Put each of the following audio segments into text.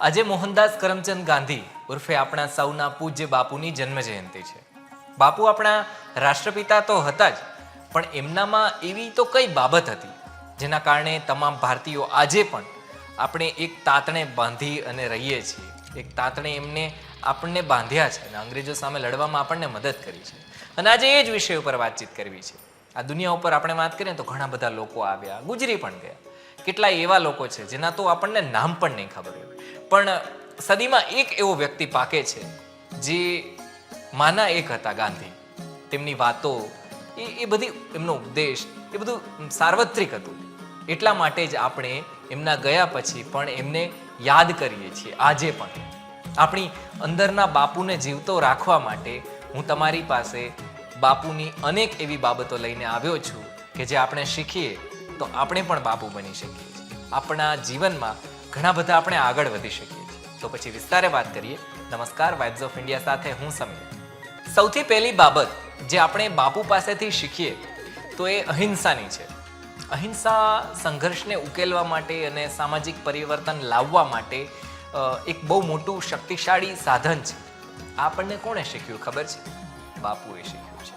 આજે મોહનદાસ કરમચંદ ગાંધી ઉર્ફે આપણા સૌના પૂજ્ય બાપુની જન્મ જયંતિ છે. બાપુ આપણા રાષ્ટ્રપિતા તો હતા જ, પણ એમનામાં એવી તો કઈ બાબત હતી, જેના કારણે તમામ ભારતીયો આજે પણ આપણે એક તાતણે બાંધી અને રહીએ છીએ. એક તાતણે એમને આપણને બાંધ્યા છે અને અંગ્રેજો સામે લડવામાં આપણને મદદ કરી છે. અને આજે એ જ વિષય ઉપર વાતચીત કરવી છે. આ દુનિયા ઉપર આપણે વાત કરીએ તો ઘણા બધા લોકો આવ્યા, ગુજરી પણ ગયા. કેટલાય એવા લોકો છે, જેના તો આપણને નામ પણ નહીં ખબર હોય. પણ સદીમાં એક એવો વ્યક્તિ પાકે છે, જે માના એક હતા ગાંધી. તેમની વાતો, એ એ બધી એમનો ઉપદેશ, એ બધું સાર્વત્રિક હતું. એટલા માટે જ આપણે એમના ગયા પછી પણ એમને યાદ કરીએ છીએ, આજે પણ. આપણી અંદરના બાપુને જીવતો રાખવા માટે હું તમારી પાસે બાપુની અનેક એવી બાબતો લઈને આવ્યો છું કે જે આપણે શીખીએ. તો આપણે પણ બાપુ બની શકીએ છીએ. આપણા જીવનમાં ઘણા બધા આપણે આગળ વધી શકીએ છીએ. તો પછી વિસ્તારે વાત કરીએ. નમસ્કાર વાઇબ્સ ઓફ ઇન્ડિયા સાથે હું સમીર. સૌથી પહેલી બાબત જે આપણે બાપુ પાસેથી શીખીએ, તો એ અહિંસાની છે. અહિંસા સંઘર્ષને ઉકેલવા માટે અને સામાજિક પરિવર્તન લાવવા માટે એક બહુ મોટું શક્તિશાળી સાધન છે. આપણને કોણે શીખ્યું ખબર છે? બાપુએ શીખ્યું છે.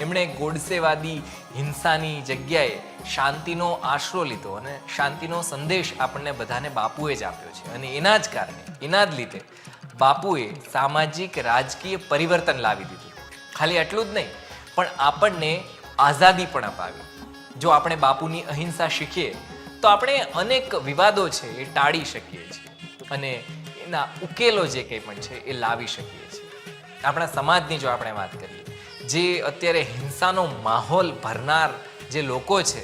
એમણે ગોડસેવાદી હિંસાની જગ્યાએ શાંતિનો આશરો લીધો અને શાંતિનો સંદેશ આપણને બધાને બાપુએ જ આપ્યો છે. અને એના જ કારણે, એના જ લીધે બાપુએ સામાજિક રાજકીય પરિવર્તન લાવી દીધું. ખાલી એટલું જ નહીં, પણ આપણને આઝાદી પણ અપાવી. જો આપણે બાપુની અહિંસા શીખીએ, તો આપણે અનેક વિવાદો છે એ ટાળી શકીએ છીએ. અને એના ઉકેલો જે કંઈ પણ છે એ લાવી શકીએ છીએ. આપણા સમાજની જો આપણે વાત કરીએ જે અત્યારે હિંસાનો માહોલ ભરનાર જે લોકો છે,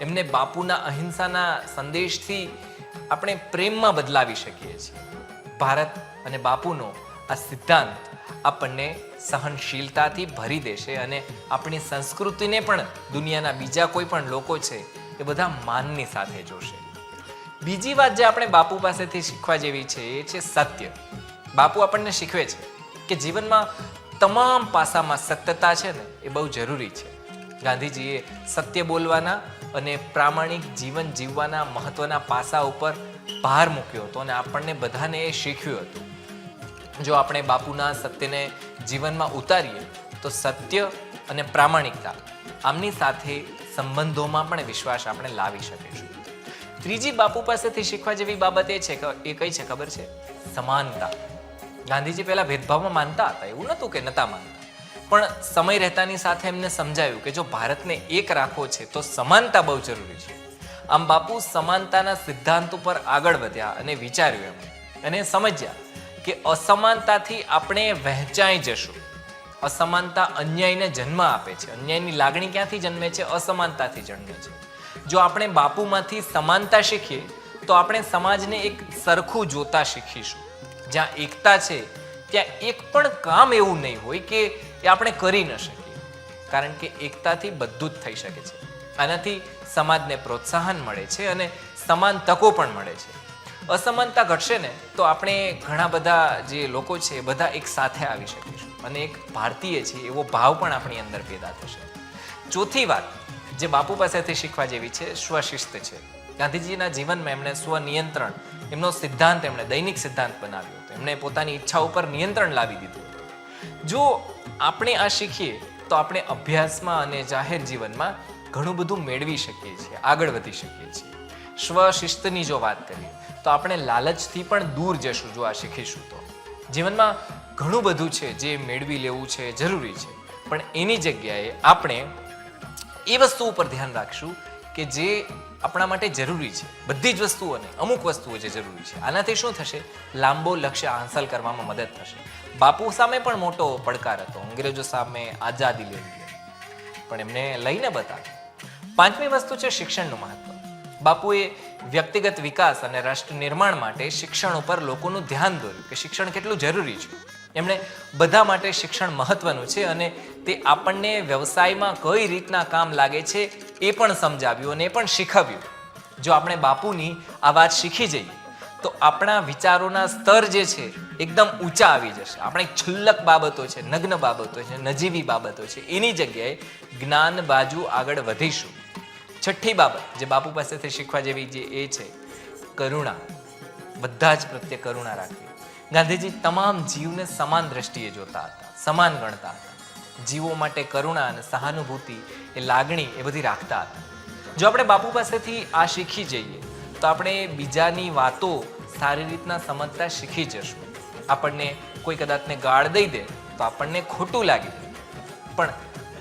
એમને બાપુના અહિંસાના સંદેશથી આપણે પ્રેમમાં બદલાવી શકીએ છીએ. ભારત અને બાપુનો આ સિદ્ધાંત આપણને સહનશીલતાથી ભરી દેશે અને આપણી સંસ્કૃતિને પણ દુનિયાના બીજા કોઈ પણ લોકો છે, એ બધા માનની સાથે જોશે. બીજી વાત જે આપણે બાપુ પાસેથી શીખવા જેવી છે, એ છે સત્ય. બાપુ આપણને શીખવે છે કે જીવનમાં તમામ પાસામાં સત્યતા છે ને, એ બહુ જરૂરી છે. ગાંધીજીએ સત્ય બોલવાના અને પ્રામાણિક જીવન જીવવાના મહત્વના પાસા ઉપર ભાર મૂક્યો હતો અને આપણને બધાને એ શીખ્યું હતું. જો આપણે બાપુના સત્યને જીવનમાં ઉતારીએ, તો સત્ય અને પ્રામાણિકતા આમની સાથે સંબંધોમાં પણ વિશ્વાસ આપણે લાવી શકીશું. ત્રીજી બાપુ પાસેથી શીખવા જેવી બાબત એ છે કે, એ કઈ છે ખબર છે? સમાનતા. ગાંધીજી પહેલાં ભેદભાવમાં માનતા હતા, એવું નહોતું કે નતા માનતા. પણ સમય રહેતાની સાથે એમને સમજાયું કે જો ભારતને એક રાખવો છે, તો સમાનતા બહુ જરૂરી છે. આમ બાપુ સમાનતાના સિદ્ધાંત ઉપર આગળ વધ્યા અને વિચાર્યું એમ અને સમજ્યા કે અસમાનતાથી આપણે વહેંચાઈ જશું. અસમાનતા અન્યાયને જન્મ આપે છે. અન્યાયની લાગણી ક્યાંથી જન્મે છે? અસમાનતાથી જન્મે છે. જો આપણે બાપુમાંથી સમાનતા શીખીએ, તો આપણે સમાજને એક સરખું જોતા શીખીશું. જ્યાં એકતા છે, ત્યાં એક પણ કામ એવું નહીં હોય કે એ આપણે કરી ન શકીએ. કારણ કે એકતાથી બધું જ થઈ શકે છે. આનાથી સમાજને પ્રોત્સાહન મળે છે અને સમાન તકો પણ મળે છે. અસમાનતા ઘટશે ને, તો આપણે ઘણા બધા જે લોકો છે, બધા એક સાથે આવી શકીશું. અને એક ભારતીય છે, એવો ભાવ પણ આપણી અંદર પેદા થશે. ચોથી વાત, જે બાપુ પાસેથી શીખવા જેવી છે, સ્વશિસ્ત છે. ગાંધીજીના જીવનમાં એમણે સ્વનિયંત્રણ, એમનો સિદ્ધાંત એમણે, દૈનિક સિદ્ધાંત બનાવ્યો હતો. એમણે પોતાની ઈચ્છા ઉપર નિયંત્રણ લાવી દીધું હતું. જો આપણે આ શીખીએ, તો આપણે અભ્યાસમાં અને જાહેર જીવનમાં ઘણું બધું મેળવી શકીએ છીએ, આગળ વધી શકીએ છીએ. સ્વશિસ્તની જો વાત કરીએ, તો આપણે લાલચથી પણ દૂર જશું જો આ શીખીશું તો. જીવનમાં ઘણું બધું છે જે મેળવી લેવું છે, જરૂરી છે. પણ એની જગ્યાએ આપણે એ વસ્તુ ઉપર ધ્યાન રાખશું કે જે આપણા માટે જરૂરી છે. બધી જ વસ્તુઓને, અમુક વસ્તુઓ જે જરૂરી છે. આનાથી શું થશે? લાંબો લક્ષ્ય હાંસલ કરવામાં મદદ થશે. બાપુ સામે પણ મોટો પડકાર હતો. અંગ્રેજો સામે આઝાદી લેવી પણ એમને લઈને બતાવ્યું. પાંચમી વસ્તુ છે શિક્ષણનું મહત્વ. બાપુએ વ્યક્તિગત વિકાસ અને રાષ્ટ્ર નિર્માણ માટે શિક્ષણ ઉપર લોકોનું ધ્યાન દોર્યું કે શિક્ષણ કેટલું જરૂરી છે. એમણે બધા માટે શિક્ષણ મહત્વનું છે અને તે આપણને વ્યવસાયમાં કઈ રીતના કામ લાગે છે એ પણ સમજાવ્યું અને એ પણ શીખવ્યું. જો આપણે બાપુની આ વાત શીખી જઈએ, તો આપણા વિચારોના સ્તર જે છે, એકદમ ઊંચા આવી જશે. આપણે છુલ્લક બાબતો છે, નગ્ન બાબતો છે, નજીવી બાબતો છે, એની જગ્યાએ જ્ઞાન બાજુ આગળ વધીશું. છઠ્ઠી બાબત જે બાપુ પાસેથી શીખવા જેવી જે એ છે, કરુણા. બધા જ પ્રત્યે કરુણા રાખવી. ગાંધીજી તમામ જીવને સમાન દ્રષ્ટિએ જોતા હતા, સમાન ગણતા હતા. જીવો માટે કરુણા અને સહાનુભૂતિ એ લાગણી એ બધી રાખતા હતા. જો આપણે બાપુ પાસેથી આ શીખી જઈએ, તો આપણે બીજાની વાતો સારી રીતના સમજતા શીખી જશું. આપણને કોઈ કદાચને ગાળ દઈ દે, તો આપણને ખોટું લાગે પણ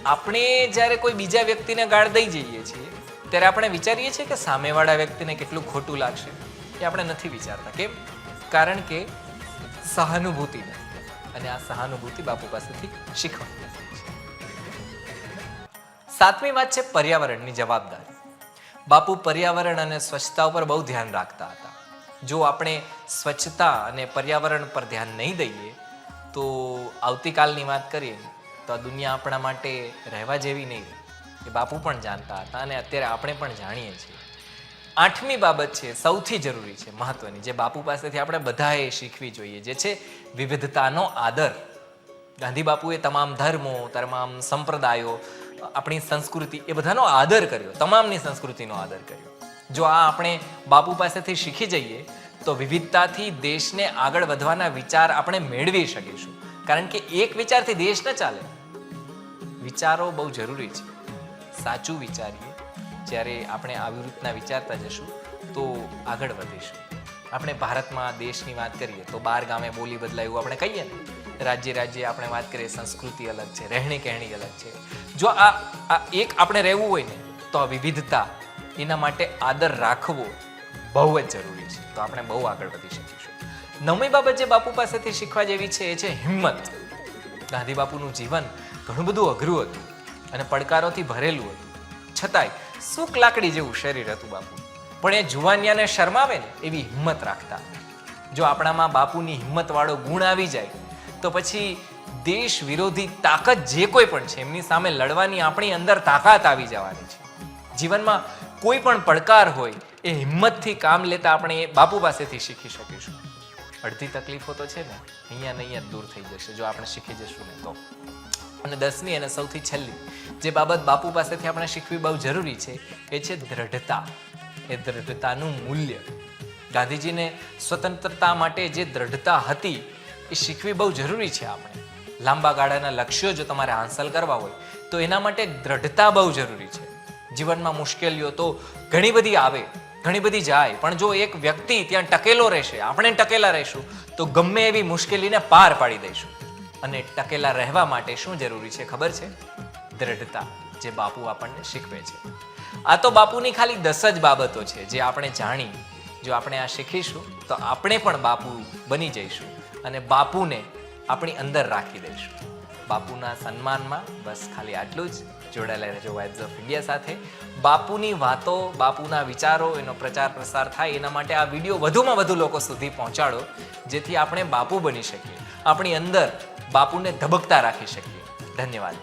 આપણે જ્યારે કોઈ બીજા વ્યક્તિને ગાળ દઈ જઈએ છીએ, ત્યારે આપણે વિચારીએ છીએ કે સામેવાળા વ્યક્તિને કેટલું ખોટું લાગશે, એ આપણે નથી વિચારતા. કેમ? કારણ કે સહાનુભૂતિ નથી. અને આ સહાનુભૂતિ બાપુ પાસેથી શીખવાની સાતમી વાત છે પર્યાવરણની જવાબદારી. બાપુ પર્યાવરણ અને સ્વચ્છતા ઉપર બહુ ધ્યાન રાખતા હતા. જો આપણે સ્વચ્છતા અને પર્યાવરણ પર ધ્યાન નહીં દઈએ, તો આવતીકાલની વાત કરીએ, તો આ દુનિયા આપણા માટે રહેવા જેવી નહીં એ બાપુ પણ જાણતા હતા અને અત્યારે આપણે પણ જાણીએ છીએ. આઠમી બાબત છે, સૌથી જરૂરી છે, મહત્વની, જે બાપુ પાસેથી આપણે બધાએ શીખવી જોઈએ, જે છે વિવિધતાનો આદર. ગાંધી બાપુએ તમામ ધર્મો, તમામ સંપ્રદાયો, આપણી સંસ્કૃતિ એ બધાનો આદર કર્યો, તમામની સંસ્કૃતિનો આદર કર્યો. જો આ આપણે બાપુ પાસેથી શીખી જઈએ, તો વિવિધતાથી દેશને આગળ વધવાના વિચાર આપણે મેળવી શકીશું. કારણ કે એક વિચારથી દેશ ન ચાલે. વિચારો બહુ જરૂરી છે. સાચું વિચારીએ જ્યારે આપણે આવી રીતના વિચારતા જશું, તો આગળ વધીશું. આપણે ભારતમાં દેશની વાત કરીએ, તો બાર ગામે બોલી બદલાય એવું આપણે કહીએ ને, રાજ્ય રાજ્ય આપણે વાત કરીએ, સંસ્કૃતિ અલગ છે, રહેણી કહેણી અલગ છે. જો આ આ એક આપણે રહેવું હોય ને, તો આ વિવિધતા એના માટે આદર રાખવો બહુ જ જરૂરી છે. તો આપણે બહુ આગળ વધી શકીશું. નવમી બાબત જે બાપુ પાસેથી શીખવા જેવી છે, એ છે હિંમત. ગાંધી બાપુનું જીવન ઘણું બધું અઘરું હતું અને પડકારોથી ભરેલું હતું. છતાંય સુક લાકડી જેવું શરીર હતું બાપુ. પણ એ જુવાનિયાને શરમાવે ને એવી હિંમત રાખતા. જો આપણામાં બાપુની હિંમતવાળો ગુણ આવી જાય, તો પછી દેશ વિરોધી તાકાત જે કોઈ પણ છે, એમની સામે લડવાની આપણી અંદર તાકાત આવી જવાની છે. જીવનમાં કોઈ પણ પડકાર હોય, એ હિંમતથી કામ લેતા આપણે એ બાપુ પાસેથી શીખી શકીશું. અડધી તકલીફો તો છે ને, અહીંયા ને અહીંયા દૂર થઈ જશે, જો આપણે શીખી જશું ને તો. અને દસમી અને સૌથી છેલ્લી, જે બાબત બાપુ પાસેથી આપણે શીખવી બહુ જરૂરી છે એ છે દ્રઢતા. એ દ્રઢતાનું મૂલ્ય. ગાંધીજીને સ્વતંત્રતા માટે જે દ્રઢતા હતી એ શીખવી બહુ જરૂરી છે આપણે. લાંબા ગાળાના લક્ષ્યો જો તમારે હાંસલ કરવા હોય, તો એના માટે દ્રઢતા બહુ જરૂરી છે. જીવનમાં મુશ્કેલીઓ તો ઘણી બધી આવે, ઘણી બધી જાય, પણ જો એક વ્યક્તિ ત્યાં ટકેલો રહેશે, આપણે ટકેલા રહીશું, તો ગમે એવી મુશ્કેલીને પાર પાડી દઈશું. અને ટકેલા રહેવા માટે શું જરૂરી છે ખબર છે? દ્રઢતા, જે બાપુ આપણને શીખવે છે. આ તો બાપુની ખાલી દસ જ બાબતો છે, જે આપણે જાણી. જો આપણે આ શીખીશું, તો આપણે પણ બાપુ બની જઈશું અને બાપુને આપણી અંદર રાખી દઈશું. બાપુના સન્માનમાં બસ ખાલી આટલું જ. જોડાયેલા રહેજો વાઇબ્સ ઓફ ઇન્ડિયા સાથે. બાપુની વાતો, બાપુના વિચારો, એનો પ્રચાર પ્રસાર થાય, એના માટે આ વીડિયો વધુમાં વધુ લોકો સુધી પહોંચાડો, જેથી આપણે બાપુ બની શકીએ. આપણી અંદર બાપુને ધબકતા રાખી શકીએ. ધન્યવાદ.